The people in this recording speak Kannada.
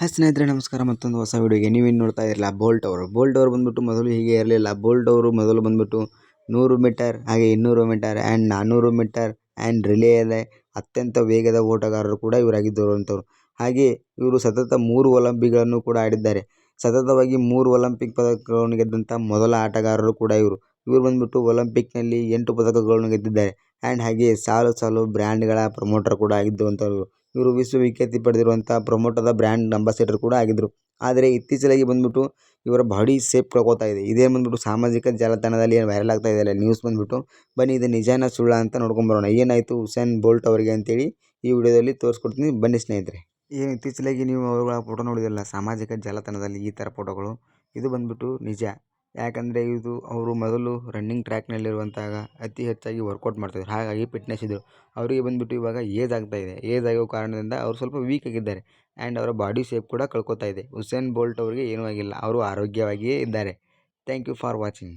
ಹಾಯ್ ಸ್ನೇಹಿತರೆ, ನಮಸ್ಕಾರ. ಮತ್ತೊಂದು ಹೊಸ ವೀಡಿಯೋಗೆ ನೀವೇನು ನೋಡ್ತಾ ಇರಲಿಲ್ಲ ಬೋಲ್ಟ್ ಅವರು. ಬೋಲ್ಟ್ ಅವರು ಬಂದ್ಬಿಟ್ಟು ಮೊದಲು ಹೀಗೆ ಇರಲಿಲ್ಲ. ಬೋಲ್ಟ್ ಅವರು ಮೊದಲು ಬಂದ್ಬಿಟ್ಟು ನೂರು ಮೀಟರ್, ಹಾಗೆ ಇನ್ನೂರು ಮೀಟರ್ ಆ್ಯಂಡ್ ನಾನ್ನೂರು ಮೀಟರ್ ಆ್ಯಂಡ್ ರಿಲೇಯಲ್ಲಿ ಅತ್ಯಂತ ವೇಗದ ಓಟಗಾರರು ಕೂಡ ಇವರಾಗಿದ್ದರು ಅಂತವ್ರು. ಹಾಗೆ ಇವರು ಸತತ ಮೂರು ಒಲಂಪಿಕ್ಗಳನ್ನು ಕೂಡ ಆಡಿದ್ದಾರೆ. ಸತತವಾಗಿ ಮೂರು ಒಲಂಪಿಕ್ ಪದಕಗಳನ್ನು ಗೆದ್ದಂಥ ಮೊದಲ ಆಟಗಾರರು ಕೂಡ ಇವರು. ಇವರು ಬಂದ್ಬಿಟ್ಟು ಒಲಂಪಿಕ್ನಲ್ಲಿ ಎಂಟು ಪದಕಗಳನ್ನು ಗೆದ್ದಿದ್ದಾರೆ. ಆ್ಯಂಡ್ ಹಾಗೆ ಸಾಲು ಸಾಲು ಬ್ರ್ಯಾಂಡ್ಗಳ ಪ್ರಮೋಟರ್ ಕೂಡ ಆಗಿದ್ದಂಥವ್ರು ಇವರು ವಿಶ್ವವಿಖ್ಯಾತಿ ಪಡೆದಿರುವಂಥ ಪ್ರಮೋಟದ ಬ್ರ್ಯಾಂಡ್ ಅಂಬಾಸಿಡರ್ ಕೂಡ ಆಗಿದ್ದರು ಆದರೆ ಇತ್ತೀಚೆಗೆ ಬಂದ್ಬಿಟ್ಟು ಇವರ ಬಾಡಿ ಸೇಪ್ ಕಳ್ಕೊತಾ ಇದೆ. ಇದೇ ಬಂದ್ಬಿಟ್ಟು ಸಾಮಾಜಿಕ ಜಾಲತಾಣದಲ್ಲಿ ಏನು ವೈರಲ್ ಆಗ್ತಾ ಇದೆಯಲ್ಲ ನ್ಯೂಸ್ ಬಂದ್ಬಿಟ್ಟು. ಬನ್ನಿ, ಇದು ನಿಜಾನ ಸುಳ್ಳ ಅಂತ ನೋಡ್ಕೊಂಬರೋಣ ಏನಾಯಿತು ಹುಸೇನ್ ಬೋಲ್ಟ್ ಅವರಿಗೆ ಅಂತೇಳಿ ಈ ವಿಡಿಯೋದಲ್ಲಿ ತೋರಿಸ್ಕೊಡ್ತೀನಿ. ಬನ್ನಿ ಸ್ನೇಹಿತರೆ. ಏನು ಇತ್ತೀಚೆಗೆ ನೀವು ಅವರುಗಳ ಫೋಟೋ ನೋಡಿದಿಲ್ಲ ಸಾಮಾಜಿಕ ಜಾಲತಾಣದಲ್ಲಿ ಈ ಥರ ಫೋಟೋಗಳು ಇದು ಬಂದ್ಬಿಟ್ಟು ನಿಜ. ಯಾಕಂದರೆ ಇದು ಅವರು ಮೊದಲು ರನ್ನಿಂಗ್ ಟ್ರ್ಯಾಕ್ನಲ್ಲಿರುವಂತಹ ಅತಿ ಹೆಚ್ಚಾಗಿ ವರ್ಕೌಟ್ ಮಾಡ್ತಿದ್ರು. ಹಾಗಾಗಿ ಫಿಟ್ನೆಸ್ ಇದ್ದರು ಅವರಿಗೆ ಬಂದ್ಬಿಟ್ಟು ಇವಾಗ ಏಜ್ ಆಗ್ತಾ ಇದೆ. ಏಜ್ ಆಗೋ ಕಾರಣದಿಂದ ಅವರು ಸ್ವಲ್ಪ ವೀಕ್ ಆಗಿದ್ದಾರೆ. ಆ್ಯಂಡ್ ಅವರ ಬಾಡಿ ಶೇಪ್ ಕೂಡ ಕಳ್ಕೊತಾ ಇದೆ. ಹುಸೇನ್ ಬೋಲ್ಟ್ ಅವರಿಗೆ ಏನೂ ಆಗಿಲ್ಲ. ಅವರು ಆರೋಗ್ಯವಾಗಿಯೇ ಇದ್ದಾರೆ. Thank you for watching